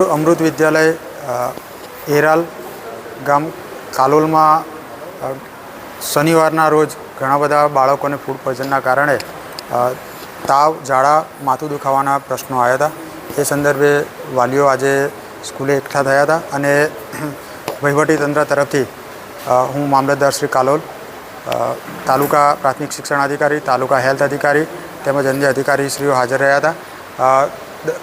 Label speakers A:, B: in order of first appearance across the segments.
A: અમૃત વિદ્યાલય એરાલ ગામ કાલોલમાં શનિવારના રોજ ઘણા બધા બાળકોને ફૂડ પોઈઝનના કારણે તાવ, ઝાડા, માથું દુખાવાના પ્રશ્નો આવ્યા હતા. એ સંદર્ભે વાલીઓ આજે સ્કૂલે એકઠા થયા હતા અને વહીવટીતંત્ર તરફથી હું મામલતદાર શ્રી કાલોલ તાલુકા પ્રાથમિક શિક્ષણ અધિકારી, તાલુકા હેલ્થ અધિકારી તેમજ અન્ય અધિકારીશ્રીઓ હાજર રહ્યા હતા.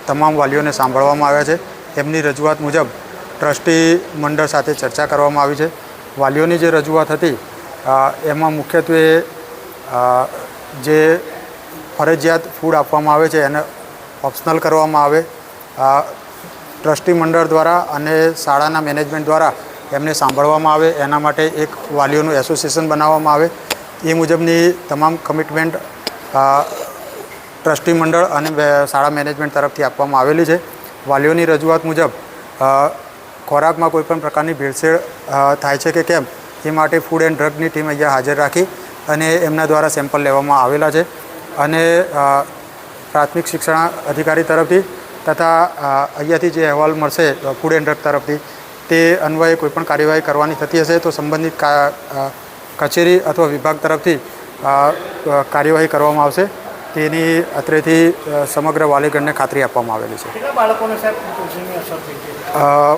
A: તમામ વાલીઓને સાંભળવામાં આવ્યા છે. એમની રજૂઆત મુજબ ટ્રસ્ટી મંડળ સાથે ચર્ચા કરવામાં આવી છે. વાલીઓની જે રજૂઆત હતી એમાં મુખ્યત્વે જે ફરજિયાત ફૂડ આપવામાં આવે છે, એને ઓપ્શનલ કરવામાં આવે. ટ્રસ્ટી મંડળ દ્વારા અને શાળાના મેનેજમેન્ટ દ્વારા એમને સાંભળવામાં આવે. એના માટે એક વાલીઓનું એસોસિએશન બનાવવામાં આવે. એ મુજબની તમામ કમિટમેન્ટ ટ્રસ્ટી મંડળ અને શાળા મેનેજમેન્ટ તરફથી આપવામાં આવેલી છે. વાલીઓની રજૂઆત મુજબ ખોરાકમાં કોઈપણ પ્રકારની ભેળસેળ થાય છે કે કેમ, એ માટે ફૂડ એન્ડ ડ્રગની ટીમ અહીંયા હાજર રાખી અને એમના દ્વારા સેમ્પલ લેવામાં આવેલા છે. અને પ્રાથમિક શિક્ષણ અધિકારી તરફથી તથા અહીંયાથી જે અહેવાલ મળશે ફૂડ એન્ડ ડ્રગ તરફથી, તે અન્વયે કોઈપણ કાર્યવાહી કરવાની થતી હશે તો સંબંધિત કચેરી અથવા વિભાગ તરફથી કાર્યવાહી કરવામાં આવશે. તેની અત્રેથી સમગ્ર વાલીગણને ખાતરી આપવામાં આવેલી છે.
B: કેટલા બાળકોને સાહેબ પોષણની અસર થઈ છે?
A: અ,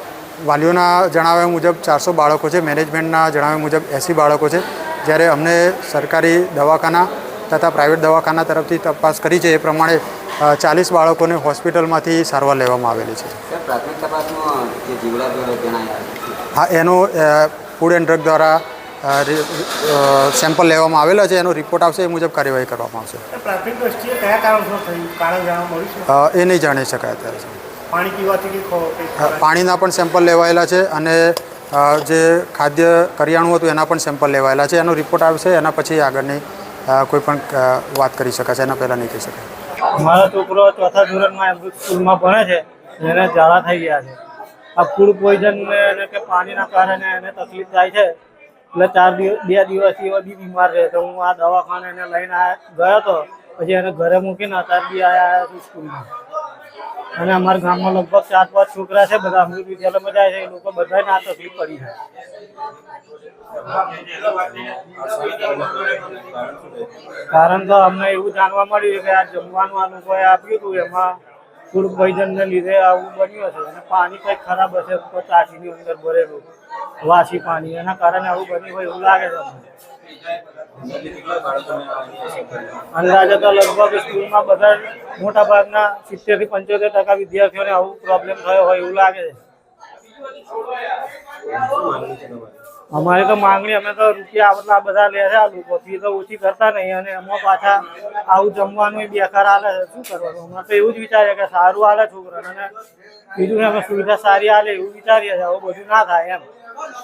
A: વાલીઓના જણાવ્યા મુજબ ચારસો બાળકો છે મેનેજમેન્ટના જણાવ્યા મુજબ એંસી બાળકો છે. જ્યારે અમને સરકારી દવાખાના તથા પ્રાઇવેટ દવાખાના તરફથી તપાસ કરી છે એ પ્રમાણે ચાલીસ બાળકોને હોસ્પિટલમાંથી સારવાર લેવામાં આવેલી છે.
C: સર પ્રાથમિક તપાસમાં જે જીવડા જણાયા
A: હા એનો ફૂડ એન્ડ ડ્રગ દ્વારા સેમ્પલ લેવામાં આવેલા છે એનો રિપોર્ટ આવશે એ મુજબ કાર્યવાહી કરવામાં આવશે.
B: પ્રાથમિક દ્રષ્ટિએ કયા કારણસર થયું? કારણ જાણવા મળ્યું
A: એ નહીં જાણી શકાય અત્યારે
B: પાણી પીવાથી
A: પાણીના પણ સેમ્પલ લેવાયેલા છે અને જે ખાદ્ય કરિયાણું હતું એના પણ સેમ્પલ લેવાયેલા છે. એનો રિપોર્ટ આવશે એના પછી આગળની કોઈ પણ વાત કરી શકાશે એના પહેલાં નહીં કહી શકાય.
B: મારો છોકરો ચોથા ધોરણમાં સ્કૂલમાં ભણે છે એને ઝાડા થઈ ગયા છે. આ ફૂડ પોઈઝન અને કે પાણીના કારણે એને તકલીફ થાય છે એટલે ચાર દિવસ બે દિવસથી એવા બી બીમાર રહે તો હું આ દવાખાને લઈને ગયો હતો પછી એને ઘરે મૂકીને અત્યારે બી આવ્યા સ્કૂલમાં. અને અમારા ગામમાં લગભગ ચાર પાંચ છોકરા છે, બધા અમૃત વિદ્યાલયમાં જાય છે, એ લોકો બધાને આ તકલીફ પડી છે કારણ તો અમને એવું જાણવા મળ્યું કે આ જમવાનું આ લોકોએ આપ્યું હતું, એમાં ફૂડ પોઈઝનને લીધે આવું બન્યું હશે અને પાણી કંઈક ખરાબ હશે ટાંકીની અંદર ભરેલું. વાસી પાણી, એના કારણે આવું બન્યું હોય એવું લાગે છે. અમને. અંદાજે તો લગભગ સ્કૂલમાં બધા મોટા ભાગના સિત્તેરથી પંચોતેર ટકા વિદ્યાર્થીઓને આવું પ્રોબ્લેમ થયો હોય એવું લાગે છે. અમારે તો માંગણી, અમે તો રૂપિયા આટલા બધા લે છે આ લોકો. ફી તો ઓછી કરતા નહીં અને એમાં પાછા આવું જમવાનું બેકાર હાલે છે. શું કરવાનું? અમે તો એવું જ વિચારીએ કે સારું હાલે છોકરાને. અને બીજું અમે સુવિધા સારી હાલે એવું વિચારીએ છીએ. આવું બધું ના થાય એમ.